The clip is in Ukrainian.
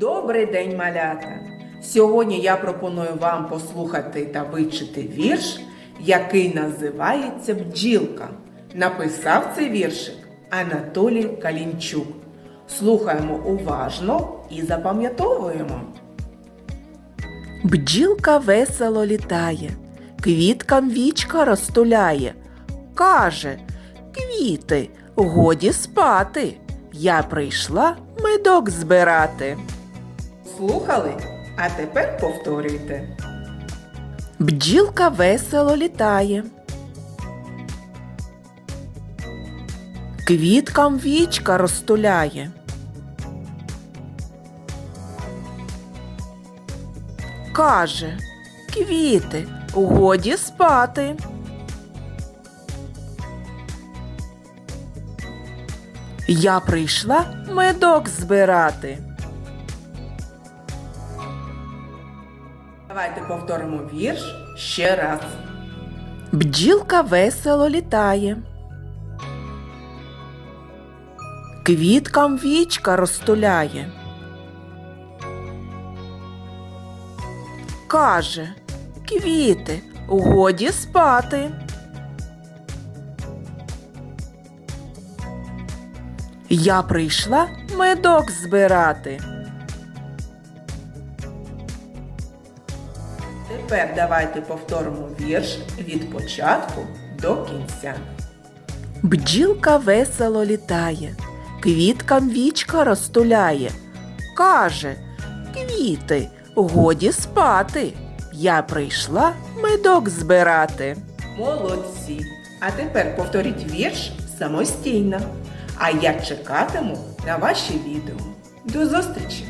Добрий день, малята! Сьогодні я пропоную вам послухати та вивчити вірш, який називається Бджілка. Написав цей віршик Анатолій Калінчук. Слухаємо уважно і запам'ятовуємо. Бджілка весело літає, квіткам вічка розтуляє. Каже, квіти, годі спати. Я прийшла медок збирати. Слухали? А тепер повторюйте. Бджілка весело літає. Квіткам вічка розтуляє. Каже, квіти, годі спати. Я прийшла медок збирати. Давайте повторимо вірш ще раз. Бджілка весело літає. Квіткам вічка розтуляє. Каже, квіти, годі спати. Я прийшла медок збирати. Тепер давайте повторимо вірш від початку до кінця. Бджілка весело літає, квіткам вічка розтуляє. Каже, квіти, годі спати. Я прийшла медок збирати. Молодці! А тепер повторіть вірш самостійно. А я чекатиму на ваші відео. До зустрічі!